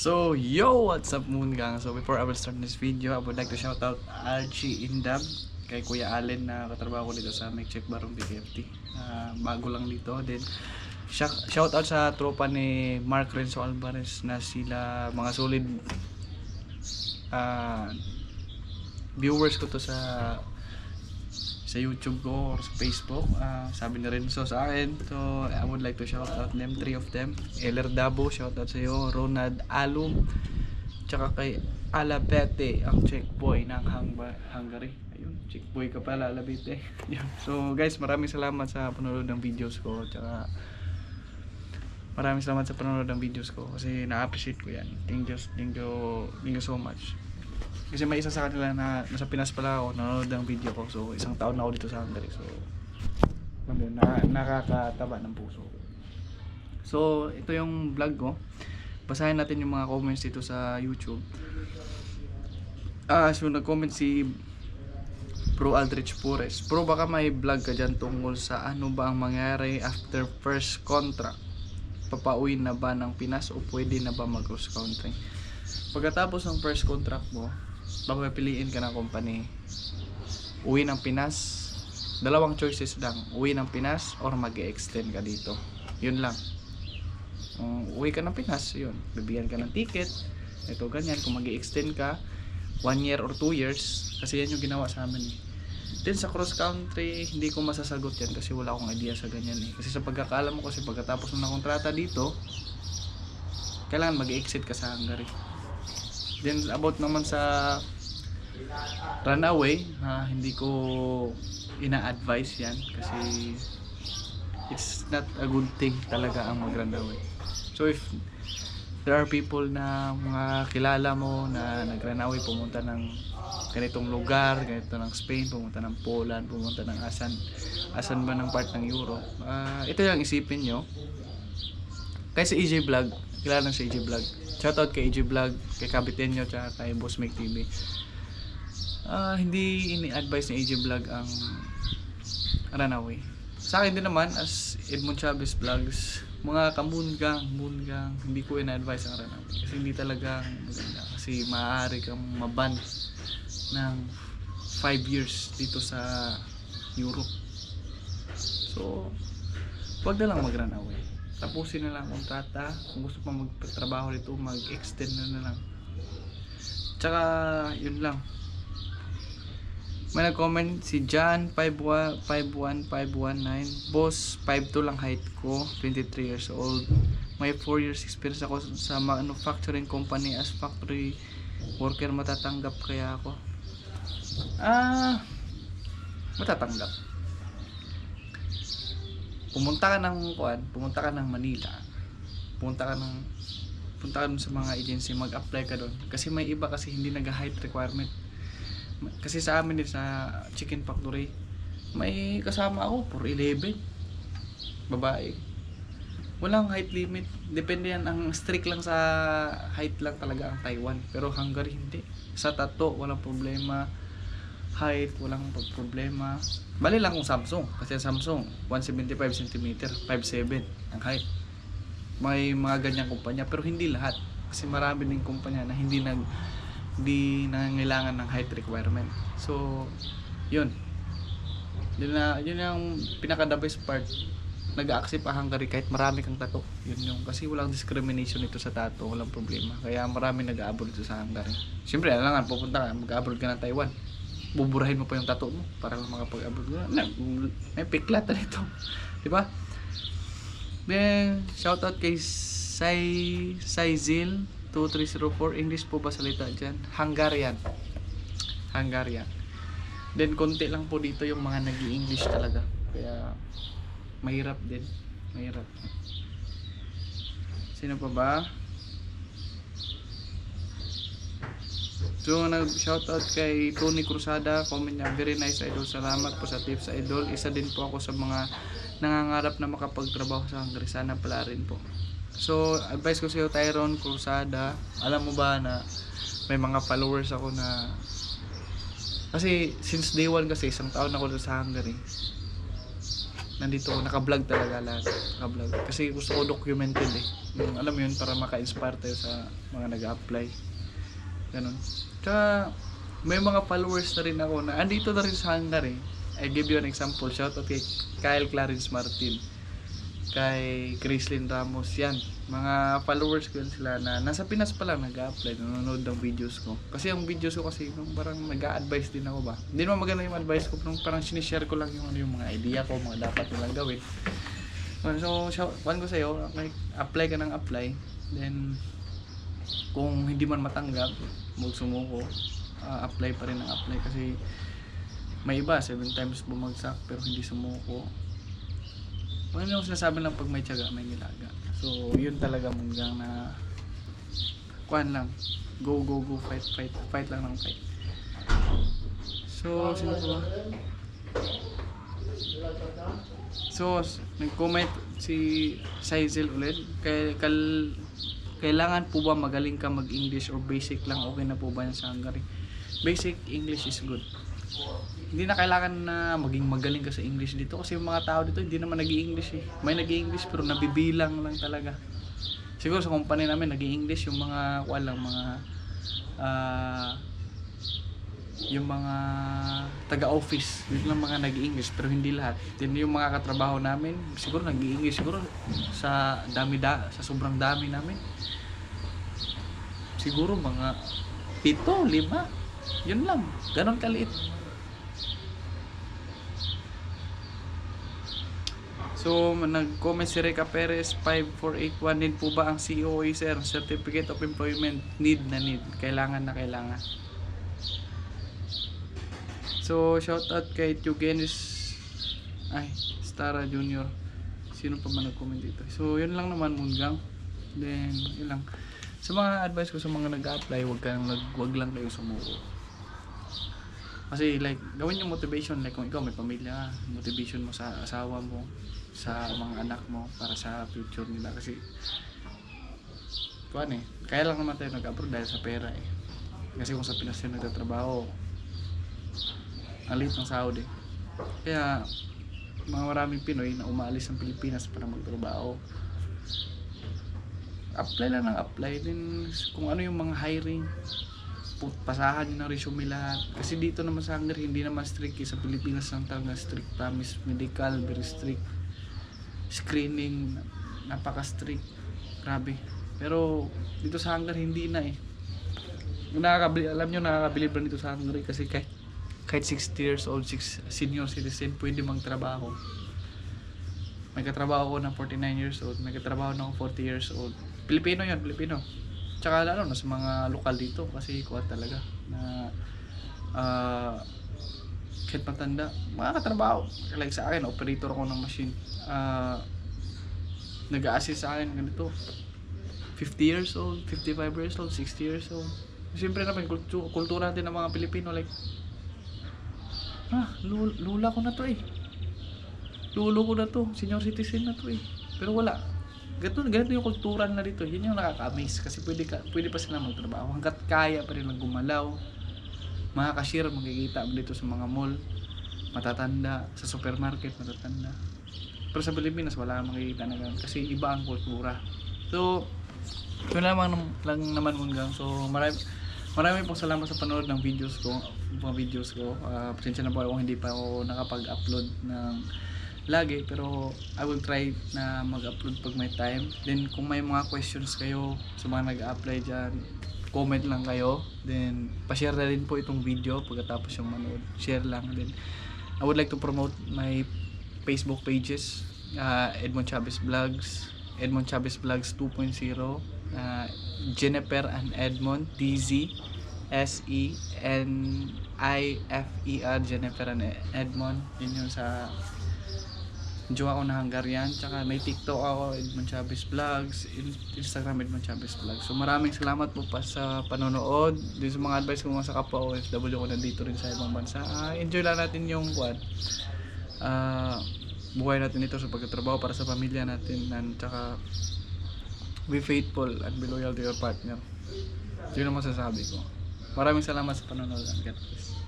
So, yo! What's up, Moon Gang? So, before I will start this video, I would like to shout out Archie Indab kay Kuya Allen na katrabaho ko dito sa Check Barong BKFT. Ah, bago lang dito. Then, shout, out sa tropa ni Mark Renzo Alvarez na sila mga solid ah, viewers ko to sa sa YouTube ko or sa Facebook. Ah, sabi ni Renzo sa akin. So, I would like to shout out them, three of them. Eller Dabo, shout out sa iyo. Ronald Alum. Tsaka kay Alabete, ang check boy ng Hang- Hungary. Ayun, check boy ka pala, Alabete. So, guys, maraming salamat sa panonood ng videos ko. Tsaka, maraming salamat sa panonood ng videos ko kasi na-appreciate ko yan. Thank you, thank you, thank you so much. Kasi may isa sa kanila na nasa Pinas pala ako, nanonood ng video ko. So, isang taon na ako dito sa Hungary. So, yun, na, nakakataba ng puso. So, ito yung vlog ko. Basahin natin yung mga comments dito sa YouTube. Ah, so nag-comment si Pro Aldrich Pures. Pro, baka may vlog ka dyan tungkol sa ano ba ang mangyari after first contract? Papauwi na ba ng Pinas o pwede na ba mag-cross country? Pagkatapos ng first contract mo, baka pipiliin ka ng company, uwi ng Pinas, dalawang choices lang, uwi ng Pinas or mag extend ka dito. Yun lang. Kung uwi ka ng Pinas, yun, bibigyan ka ng ticket, ito ganyan, kung mag extend ka, one year or two years, kasi yan yung ginawa sa amin eh. Then sa cross country, hindi ko masasagot yan kasi wala akong idea sa ganyan eh. Kasi sa pagkakaalam mo kasi pagkatapos ng kontrata dito, kailangan mag-exit ka sa Hungary. Then about naman sa runaway, ha, hindi ko ina-advise yan kasi it's not a good thing talaga ang mag-runaway. So if there are people na mga kilala mo na nag-runaway pumunta ng ganitong lugar, ganito ng Spain, pumunta ng Poland, pumunta ng asan, asan ba ng part ng Europe. Ah, ito yung isipin nyo. Kaya sa EJ Vlog, kilala na sa EJ Vlog. Shoutout kay EJ Vlog, kay Kabitenyo, tsaka kay Boss Make TV. Ah, hindi ini-advise ni EJ Vlog ang runaway. Sa akin din naman, as Edmond Chavez Vlogs, mga kamungang, mungang, hindi ko ina-advise ang runaway. Kasi hindi talaga maganda. Kasi maaari kang maban ng 5 years dito sa Europe. So, wag na lang mag-run away. Tapusin na lang ang kontrata. Kung gusto pa magtrabaho dito, mag-extend na na lang. Tsaka, yun lang. May nag-comment si John 51 51519. Boss, 5'2 lang height ko, 23 years old. May 4 years experience ako sa manufacturing company as factory worker. Matatanggap kaya ako? Ah, matatanggap. Pumunta ka ng kuan, pumunta ka ng Manila. Pumunta ka ng punta ka sa mga agency, mag-apply ka doon. Kasi may iba kasi hindi nag-height requirement. Kasi sa amin din sa chicken factory, may kasama ako for 11. Babae. Walang height limit. Depende yan. Ang strict lang sa height lang talaga ang Taiwan. Pero Hungary hindi. Sa tato, walang problema. Height, walang problema. Bali lang kung Samsung. Kasi ang Samsung, 175 cm, 5'7 ang height. May mga ganyang kumpanya. Pero hindi lahat. Kasi marami din kumpanya na hindi nag hindi nangangailangan ng height requirement. So, yun. Yun na, yun yung pinaka the best part. Nag-accept ang Hungary kahit marami kang tato. Yun yung, kasi walang discrimination ito sa tato, walang problema. Kaya marami nag-abroad dito sa Hungary. Siyempre, alam nga, pupunta ka, mag-abroad ka ng Taiwan. Buburahin mo pa yung tato mo para makapag-abroad ka. Na, may piklat na ito. Di ba? Then, shoutout kay Sai Saizil 2304 English po ba salita dyan? Hungarian. Hungarian. Then, konti lang po dito yung mga nag english talaga. Kaya, mahirap din. Mahirap. Sino pa ba? So, nag-shoutout kay Tony Cruzada. Comment niya, very nice idol. Salamat po sa tips idol. Isa din po ako sa mga nangangarap na makapagtrabaho sa Hungary. Sana pala rin po. So, advice ko sa iyo, Tyrone Cruzada. Alam mo ba na may mga followers ako na kasi since day one kasi isang taon ako sa Hungary nandito ako, naka-vlog talaga lahat. Naka-vlog. Kasi gusto ko documented eh. Yung, alam mo yun, para maka-inspire tayo sa mga nag-apply. Ganun. Tsaka, may mga followers na rin ako na andito na rin sa Hungary. I give you an example. Shout out kay Kyle Clarence Martin. Kay Chrislyn Ramos. Yan. Mga followers ko yun sila na nasa Pinas pa lang nag-apply. Nanonood ng videos ko. Kasi yung videos ko kasi yung parang nag-a-advise din ako ba. Hindi naman maganda yung advice ko. Parang, parang sinishare ko lang yung, ano, yung mga idea ko. Mga dapat nilang gawin. So, shout, one ko sa'yo. Apply ka ng apply. Then, kung hindi man matanggap, huwag sumuko. Ah, apply pa rin ng apply kasi may iba, seven times bumagsak pero hindi sumuko. Ano yung sinasabi lang pag may tiyaga, may nilaga. So, yun talaga munggang na kuhan lang. Go, go, go, fight, fight. Fight lang ng fight. So, sino ba? So, nag-comment si Sizel ulit. Kay, kal, kailangan po ba magaling ka mag-English or basic lang okay na po ba yan sa Hungary? Basic English is good. Hindi na kailangan na maging magaling ka sa English dito kasi yung mga tao dito hindi naman nag english eh. May nag english pero nabibilang lang talaga. Siguro sa company namin nag english yung mga walang mga ah yung mga taga-office, yun lang mga nag-English pero hindi lahat. Then yung mga katrabaho namin, siguro nag-English siguro sa dami da sa sobrang dami namin. Siguro mga pito, lima. Yun lang. Ganon kaliit. So, nag-comment si Reka Perez 5481 din po ba ang COA sir? Certificate of Employment need na need. Kailangan na kailangan. So, shout out kay Tugenis ay, Stara Junior. Sino pa man nag-comment dito? So, yun lang naman Mungang. Then, yun lang. Sa mga advice ko sa mga nag-apply, wag kang nag wag lang kayo sumuko. Kasi like, gawin yung motivation like kung ikaw may pamilya motivation mo sa asawa mo, sa mga anak mo para sa future nila kasi kuan eh, kaya lang naman tayo nag-abroad dahil sa pera eh. Kasi kung sa Pinas tayo nagtatrabaho, ang ng sahod eh. Kaya, mga maraming Pinoy na umaalis ng Pilipinas para magtrabaho. Apply lang ng apply din kung ano yung mga hiring. Pasahan nyo ng resume lahat. Kasi dito naman sa Hungary, hindi naman strict. Sa Pilipinas lang talaga strict. Promise medical, very strict. Screening, napaka-strict. Grabe. Pero dito sa Hungary, hindi na eh. Nakakabili, alam nyo, nakakabilib lang dito sa Hungary kasi kahit kahit 60 years old, six, senior citizen, pwede magtrabaho. May katrabaho ko ng 49 years old, may katrabaho na ako 40 years old. Pilipino yun, Pilipino. Tsaka lalo na sa mga lokal dito kasi kuha talaga na ah kahit matanda, mga katrabaho. Like sa akin, operator ako ng machine. ah nag-a-assist sa akin ganito. 50 years old, 55 years old, 60 years old. Siyempre naman, kultu- kultura natin ng mga Pilipino, like, ah, lul- lula ko na to eh. Lulo ko na to, senior citizen na to eh. Pero wala. Ganito, ganito yung kultura na dito. Yun yung nakaka-amaze kasi pwede, ka, pwede pa sila magtrabaho. Hanggat kaya pa rin gumalaw. Mga cashier, makikita mo dito sa mga mall. Matatanda. Sa supermarket, matatanda. Pero sa Pilipinas, wala kang makikita na ganun. Kasi iba ang kultura. So, yun lamang lang naman munggang. So, marami, marami pong salamat sa panonood ng videos ko. Mga videos ko. Ah, pasensya na po ako hindi pa ako nakapag-upload ng lagi pero I will try na mag-upload pag may time. Then kung may mga questions kayo sa mga nag-apply dyan, comment lang kayo. Then pa-share na rin po itong video pagkatapos yung manood. Share lang din. I would like to promote my Facebook pages. Uh, Edmond Chavez Vlogs, Edmond Chavez Vlogs 2.0, uh, Jennifer and Edmond, DZ, S-E, N-I-F-E-R, Jennifer and Edmond. Yun yung sa jowa ko na Hungarian. Tsaka may TikTok ako, Edmond Chavez Vlogs, In- Instagram Edmond Chavez Vlogs. So maraming salamat po pa sa panonood. Din sa mga advice ko mga sa kapwa OFW ko nandito rin sa ibang bansa. Ah, enjoy lang natin yung kwan. Ah, buhay natin ito sa pagtatrabaho para sa pamilya natin and tsaka be faithful and be loyal to your partner. Yun ang masasabi ko. Maraming salamat sa panonood. God bless.